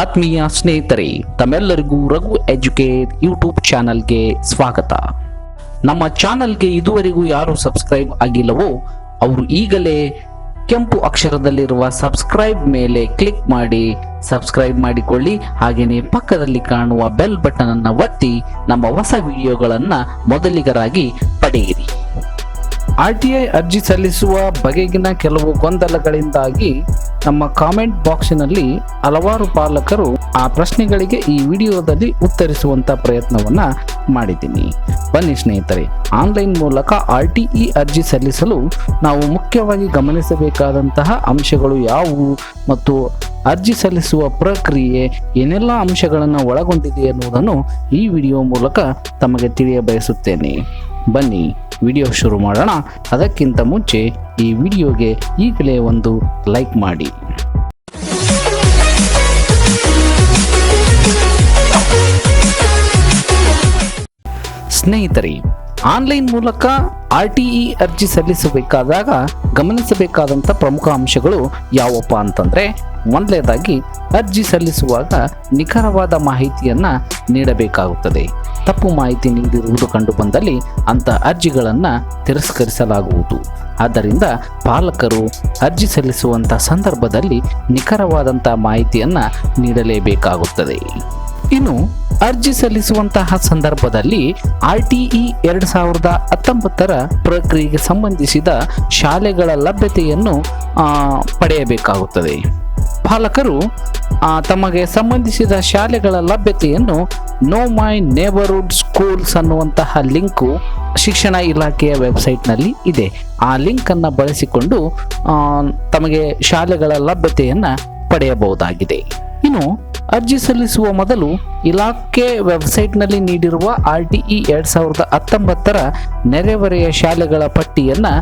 ಆತ್ಮೀಯ ಸ್ನೇಹಿತರೆ, ತಮ್ಮೆಲ್ಲರಿಗೂ ರಘು ಎಜುಕೇಟ್ ಯೂಟ್ಯೂಬ್ ಚಾನಲ್ಗೆ ಸ್ವಾಗತ. ನಮ್ಮ ಚಾನಲ್ಗೆ ಇದುವರೆಗೂ ಯಾರು ಸಬ್ಸ್ಕ್ರೈಬ್ ಆಗಿಲ್ಲವೋ, ಅವರು ಈಗಲೇ ಕೆಂಪು ಅಕ್ಷರದಲ್ಲಿರುವ ಸಬ್ಸ್ಕ್ರೈಬ್ ಮೇಲೆ ಕ್ಲಿಕ್ ಮಾಡಿ, ಸಬ್ಸ್ಕ್ರೈಬ್ ಮಾಡಿಕೊಳ್ಳಿ, ಹಾಗೆಯೇ ಪಕ್ಕದಲ್ಲಿ ಕಾಣುವ ಬೆಲ್ ಬಟನ್ ಅನ್ನು ಒತ್ತಿ, ನಮ್ಮ ಹೊಸ ವಿಡಿಯೋಗಳನ್ನು ಮೊದಲಿಗರಾಗಿ ಪಡೆಯಿರಿ. ಆರ್ ಟಿ ಐ ಅರ್ಜಿ ಸಲ್ಲಿಸುವ ಬಗೆಗಿನ ಕೆಲವು ಗೊಂದಲಗಳಿಂದಾಗಿ ನಮ್ಮ ಕಾಮೆಂಟ್ ಬಾಕ್ಸಿನಲ್ಲಿ ಹಲವಾರು ಪಾಲಕರು ಆ ಪ್ರಶ್ನೆಗಳಿಗೆ ಈ ವಿಡಿಯೋದಲ್ಲಿ ಉತ್ತರಿಸುವಂತ ಪ್ರಯತ್ನವನ್ನ ಮಾಡಿದ್ದೀನಿ. ಬನ್ನಿ ಸ್ನೇಹಿತರೆ ಆನ್ಲೈನ್ ಮೂಲಕ ಆರ್ ಟಿ ಇ ಅರ್ಜಿ ಸಲ್ಲಿಸಲು ನಾವು ಮುಖ್ಯವಾಗಿ ಗಮನಿಸಬೇಕಾದಂತಹ ಅಂಶಗಳು ಯಾವುವು ಮತ್ತು ಅರ್ಜಿ ಸಲ್ಲಿಸುವ ಪ್ರಕ್ರಿಯೆ ಏನೆಲ್ಲ ಅಂಶಗಳನ್ನು ಒಳಗೊಂಡಿದೆ ಎನ್ನುವುದನ್ನು ಈ ವಿಡಿಯೋ ಮೂಲಕ ತಮಗೆ ತಿಳಿಯ ಬಯಸುತ್ತೇನೆ ಬನ್ನಿ. ವಿಡಿಯೋ ಶುರು ಮಾಡೋಣ. ಅದಕ್ಕಿಂತ ಮುಂಚೆ ಈ ವಿಡಿಯೋಗೆ ಈಗಲೇ ಒಂದು ಲೈಕ್ ಮಾಡಿ. ಸ್ನೇಹಿತರೆ, ಆನ್ಲೈನ್ ಮೂಲಕ ಆರ್ ಟಿ ಇ ಅರ್ಜಿ ಸಲ್ಲಿಸಬೇಕಾದಾಗ ಗಮನಿಸಬೇಕಾದಂಥ ಪ್ರಮುಖ ಅಂಶಗಳು ಯಾವಪ್ಪ ಅಂತಂದ್ರೆ ಮೊದಲನೇದಾಗಿ ಅರ್ಜಿ ಸಲ್ಲಿಸುವಾಗ ನಿಖರವಾದ ಮಾಹಿತಿಯನ್ನು ನೀಡಬೇಕಾಗುತ್ತದೆ. ತಪ್ಪು ಮಾಹಿತಿ ನೀಡಿರುವುದು ಕಂಡು ಬಂದಲ್ಲಿ ಅಂತ ಅರ್ಜಿಗಳನ್ನು ತಿರಸ್ಕರಿಸಲಾಗುವುದು. ಆದ್ದರಿಂದ ಪಾಲಕರು ಅರ್ಜಿ ಸಲ್ಲಿಸುವಂಥ ಸಂದರ್ಭದಲ್ಲಿ ನಿಖರವಾದಂಥ ಮಾಹಿತಿಯನ್ನು ನೀಡಲೇಬೇಕಾಗುತ್ತದೆ. ಇನ್ನು ಅರ್ಜಿ ಸಲ್ಲಿಸುವಂತಹ ಸಂದರ್ಭದಲ್ಲಿ ಆರ್ ಟಿ ಇ ಎರಡು ಸಾವಿರದ ಹತ್ತೊಂಬತ್ತರ ಪ್ರಕ್ರಿಯೆಗೆ ಸಂಬಂಧಿಸಿದ ಶಾಲೆಗಳ ಲಭ್ಯತೆಯನ್ನು ಪಡೆಯಬೇಕಾಗುತ್ತದೆ. ಪಾಲಕರು ತಮಗೆ ಸಂಬಂಧಿಸಿದ ಶಾಲೆಗಳ ಲಭ್ಯತೆಯನ್ನು ನೋ ಮೈ ನೇಬರ್ಹುಡ್ ಸ್ಕೂಲ್ಸ್ ಅನ್ನುವಂತಹ ಲಿಂಕು ಶಿಕ್ಷಣ ಇಲಾಖೆಯ ವೆಬ್ಸೈಟ್ನಲ್ಲಿ ಇದೆ. ಆ ಲಿಂಕನ್ನು ಬಳಸಿಕೊಂಡು ತಮಗೆ ಶಾಲೆಗಳ ಲಭ್ಯತೆಯನ್ನು ಪಡೆಯಬಹುದಾಗಿದೆ. ಇನ್ನು, ಅರ್ಜಿ ಸಲ್ಲಿಸುವ ಮೊದಲು ಇಲಾಖೆ ವೆಬ್ಸೈಟ್ನಲ್ಲಿ ನೀಡಿರುವ ಆರ್ ಟಿ ಇ ಎರಡು ಸಾವಿರದ ಹತ್ತೊಂಬತ್ತರ ನೆರೆಹೊರೆಯ ಶಾಲೆಗಳ ಪಟ್ಟಿಯನ್ನು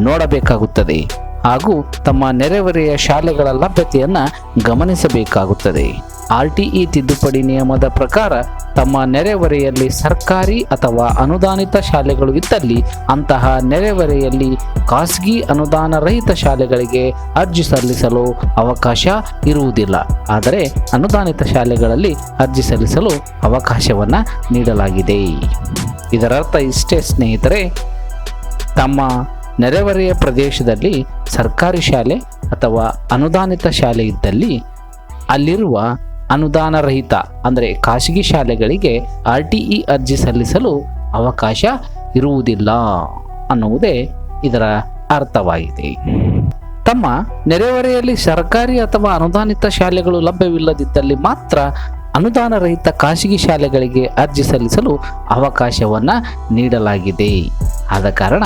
ನೋಡಬೇಕಾಗುತ್ತದೆ. ಹಾಗೂ ತಮ್ಮ ನೆರೆಹೊರೆಯ ಶಾಲೆಗಳ ಲಭ್ಯತೆಯನ್ನು ಗಮನಿಸಬೇಕಾಗುತ್ತದೆ. ಆರ್ ಟಿ ಇ ತಿದ್ದುಪಡಿ ನಿಯಮದ ಪ್ರಕಾರ ತಮ್ಮ ನೆರೆಹೊರೆಯಲ್ಲಿ ಸರ್ಕಾರಿ ಅಥವಾ ಅನುದಾನಿತ ಶಾಲೆಗಳು ಇದ್ದಲ್ಲಿ ಅಂತಹ ನೆರೆಹೊರೆಯಲ್ಲಿ ಖಾಸಗಿ ಅನುದಾನ ರಹಿತ ಶಾಲೆಗಳಿಗೆ ಅರ್ಜಿ ಸಲ್ಲಿಸಲು ಅವಕಾಶ ಇರುವುದಿಲ್ಲ. ಆದರೆ ಅನುದಾನಿತ ಶಾಲೆಗಳಲ್ಲಿ ಅರ್ಜಿ ಸಲ್ಲಿಸಲು ಅವಕಾಶವನ್ನು ನೀಡಲಾಗಿದೆ. ಇದರರ್ಥ ಇಷ್ಟೇ ಸ್ನೇಹಿತರೆ, ತಮ್ಮ ನೆರೆಹೊರೆಯ ಪ್ರದೇಶದಲ್ಲಿ ಸರ್ಕಾರಿ ಶಾಲೆ ಅಥವಾ ಅನುದಾನಿತ ಶಾಲೆ ಇದ್ದಲ್ಲಿ ಅಲ್ಲಿರುವ ಅನುದಾನ ರಹಿತ ಅಂದರೆ ಖಾಸಗಿ ಶಾಲೆಗಳಿಗೆ ಆರ್ ಟಿ ಇ ಅರ್ಜಿ ಸಲ್ಲಿಸಲು ಅವಕಾಶ ಇರುವುದಿಲ್ಲ ಅನ್ನುವುದೇ ಇದರ ಅರ್ಥವಾಗಿದೆ. ತಮ್ಮ ನೆರೆಹೊರೆಯಲ್ಲಿ ಸರ್ಕಾರಿ ಅಥವಾ ಅನುದಾನಿತ ಶಾಲೆಗಳು ಲಭ್ಯವಿಲ್ಲದಿದ್ದಲ್ಲಿ ಮಾತ್ರ ಅನುದಾನ ರಹಿತ ಖಾಸಗಿ ಶಾಲೆಗಳಿಗೆ ಅರ್ಜಿ ಸಲ್ಲಿಸಲು ಅವಕಾಶವನ್ನು ನೀಡಲಾಗಿದೆ. ಆದ ಕಾರಣ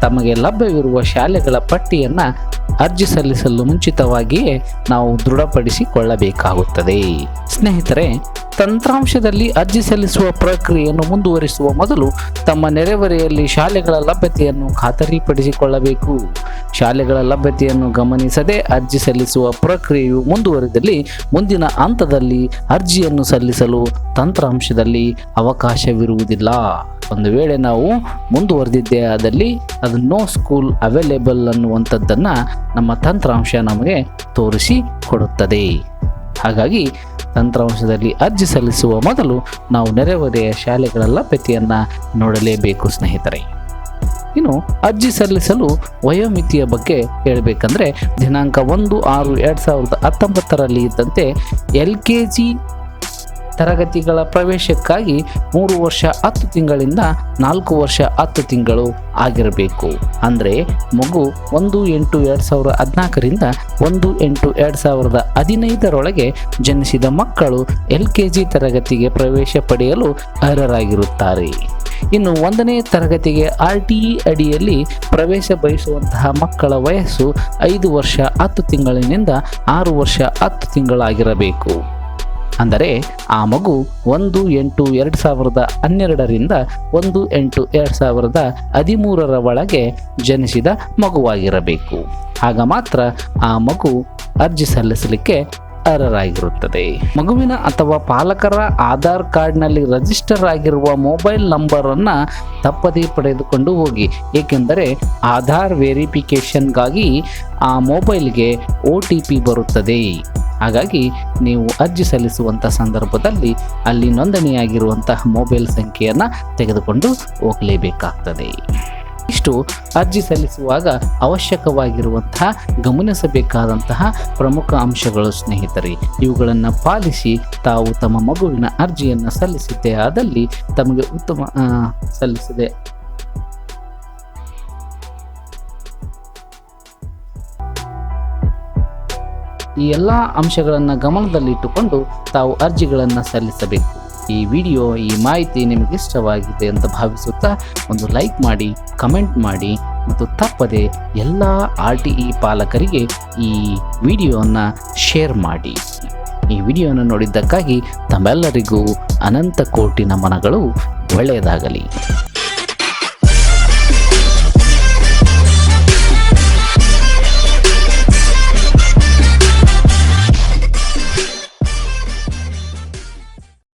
ತಮಗೆ ಲಭ್ಯವಿರುವ ಶಾಲೆಗಳ ಪಟ್ಟಿಯನ್ನು ಅರ್ಜಿ ಸಲ್ಲಿಸಲು ಮುಂಚಿತವಾಗಿಯೇ ನಾವು ದೃಢಪಡಿಸಿಕೊಳ್ಳಬೇಕಾಗುತ್ತದೆ. ಸ್ನೇಹಿತರೆ ತಂತ್ರಾಂಶದಲ್ಲಿ ಅರ್ಜಿ ಸಲ್ಲಿಸುವ ಪ್ರಕ್ರಿಯೆಯನ್ನು ಮುಂದುವರಿಸುವ ಮೊದಲು ತಮ್ಮ ನೆರೆಹೊರೆಯಲ್ಲಿ ಶಾಲೆಗಳ ಲಭ್ಯತೆಯನ್ನು ಖಾತರಿಪಡಿಸಿಕೊಳ್ಳಬೇಕು. ಶಾಲೆಗಳ ಲಭ್ಯತೆಯನ್ನು ಗಮನಿಸದೆ ಅರ್ಜಿ ಸಲ್ಲಿಸುವ ಪ್ರಕ್ರಿಯೆಯು ಮುಂದುವರಿದಲ್ಲಿ ಮುಂದಿನ ಹಂತದಲ್ಲಿ ಅರ್ಜಿಯನ್ನು ಸಲ್ಲಿಸಲು ತಂತ್ರಾಂಶದಲ್ಲಿ ಅವಕಾಶವಿರುವುದಿಲ್ಲ. ಒಂದು ವೇಳೆ ನಾವು ಮುಂದುವರೆದಿದ್ದೇ ಆದಲ್ಲಿ ಅದು ನೋ ಸ್ಕೂಲ್ ಅವೈಲೇಬಲ್ ಅನ್ನುವಂಥದ್ದನ್ನು ನಮ್ಮ ತಂತ್ರಾಂಶ ನಮಗೆ ತೋರಿಸಿ ಕೊಡುತ್ತದೆ. ಹಾಗಾಗಿ ತಂತ್ರಾಂಶದಲ್ಲಿ ಅರ್ಜಿ ಸಲ್ಲಿಸುವ ಮೊದಲು ನಾವು ನೆರೆಹೊರೆಯ ಶಾಲೆಗಳ ಲಭ್ಯತೆಯನ್ನು ನೋಡಲೇಬೇಕು, ಸ್ನೇಹಿತರೆ. ಇನ್ನು ಅರ್ಜಿ ಸಲ್ಲಿಸಲು ವಯೋಮಿತಿಯ ಬಗ್ಗೆ ಹೇಳಬೇಕಂದ್ರೆ ದಿನಾಂಕ ಒಂದು ಆರು ಎರಡು ಸಾವಿರದ ಹತ್ತೊಂಬತ್ತರಲ್ಲಿ ಇದ್ದಂತೆ ಎಲ್ ಕೆ ಜಿ ತರಗತಿಗಳ ಪ್ರವೇಶಕ್ಕಾಗಿ ಮೂರು ವರ್ಷ ಹತ್ತು ತಿಂಗಳಿಂದ ನಾಲ್ಕು ವರ್ಷ ಹತ್ತು ತಿಂಗಳು ಆಗಿರಬೇಕು. ಅಂದರೆ ಮಗು ಒಂದು ಎಂಟು ಎರಡು ಸಾವಿರದ ಹದಿನಾಲ್ಕರಿಂದ ಒಂದು ಎಂಟು ಎರಡು ಸಾವಿರದ ಹದಿನೈದರೊಳಗೆ ಜನಿಸಿದ ಮಕ್ಕಳು ಎಲ್ ಕೆ ಜಿ ತರಗತಿಗೆ ಪ್ರವೇಶ ಪಡೆಯಲು ಅರ್ಹರಾಗಿರುತ್ತಾರೆ. ಇನ್ನು ಒಂದನೇ ತರಗತಿಗೆ ಆರ್ ಟಿ ಇ ಅಡಿಯಲ್ಲಿ ಪ್ರವೇಶ ಬಯಸುವಂತಹ ಮಕ್ಕಳ ವಯಸ್ಸು ಐದು ವರ್ಷ ಹತ್ತು ತಿಂಗಳಿನಿಂದ ಆರು ವರ್ಷ ಹತ್ತು ತಿಂಗಳಾಗಿರಬೇಕು. ಅಂದರೆ ಆ ಮಗು ಒಂದು ಎಂಟು ಎರಡು ಸಾವಿರದ ಹನ್ನೆರಡರಿಂದ ಒಂದು ಎಂಟು ಎರಡು ಸಾವಿರದ ಹದಿಮೂರರ ಒಳಗೆ ಜನಿಸಿದ ಮಗುವಾಗಿರಬೇಕು. ಆಗ ಮಾತ್ರ ಆ ಮಗು ಅರ್ಜಿ ಸಲ್ಲಿಸಲಿಕ್ಕೆ ಅರ್ಹರಾಗಿರುತ್ತದೆ. ಮಗುವಿನ ಅಥವಾ ಪಾಲಕರ ಆಧಾರ್ ಕಾರ್ಡ್ನಲ್ಲಿ ರಿಜಿಸ್ಟರ್ ಆಗಿರುವ ಮೊಬೈಲ್ ನಂಬರನ್ನು ತಪ್ಪದೇ ಪಡೆದುಕೊಂಡು ಹೋಗಿ. ಏಕೆಂದರೆ ಆಧಾರ್ ವೆರಿಫಿಕೇಷನ್ಗಾಗಿ ಆ ಮೊಬೈಲ್ಗೆ ಒ ಟಿ ಪಿ ಬರುತ್ತದೆ. ಹಾಗಾಗಿ ನೀವು ಅರ್ಜಿ ಸಲ್ಲಿಸುವಂಥ ಸಂದರ್ಭದಲ್ಲಿ ಅಲ್ಲಿ ನೋಂದಣಿಯಾಗಿರುವಂತಹ ಮೊಬೈಲ್ ಸಂಖ್ಯೆಯನ್ನು ತೆಗೆದುಕೊಂಡು ಹೋಗಲೇಬೇಕಾಗ್ತದೆ. ಇಷ್ಟು ಅರ್ಜಿ ಸಲ್ಲಿಸುವಾಗ ಅವಶ್ಯಕವಾಗಿರುವಂತಹ ಗಮನಿಸಬೇಕಾದಂತಹ ಪ್ರಮುಖ ಅಂಶಗಳು ಸ್ನೇಹಿತರೆ, ಇವುಗಳನ್ನು ಪಾಲಿಸಿ ತಾವು ತಮ್ಮ ಮಗುವಿನ ಅರ್ಜಿಯನ್ನು ಸಲ್ಲಿಸಿದ್ದೇ ಆದಲ್ಲಿ ತಮಗೆ ಉತ್ತಮ ಸಲ್ಲಿಸದೆ ಈ ಎಲ್ಲ ಅಂಶಗಳನ್ನು ಗಮನದಲ್ಲಿಟ್ಟುಕೊಂಡು ತಾವು ಅರ್ಜಿಗಳನ್ನು ಸಲ್ಲಿಸಬೇಕು. ಈ ವಿಡಿಯೋ, ಈ ಮಾಹಿತಿ ನಿಮಗೆ ಇಷ್ಟವಾಗಿದೆ ಅಂತ ಭಾವಿಸುತ್ತಾ ಒಂದು ಲೈಕ್ ಮಾಡಿ, ಕಮೆಂಟ್ ಮಾಡಿ ಮತ್ತು ತಪ್ಪದೆ ಎಲ್ಲ ಆರ್ ಟಿ ಇ ಪಾಲಕರಿಗೆ ಈ ವಿಡಿಯೋವನ್ನು ಶೇರ್ ಮಾಡಿ. ಈ ವಿಡಿಯೋನ ನೋಡಿದ್ದಕ್ಕಾಗಿ ತಮ್ಮೆಲ್ಲರಿಗೂ ಅನಂತ ಕೋಟಿ ನಮನಗಳು. ಒಳ್ಳೆಯದಾಗಲಿ.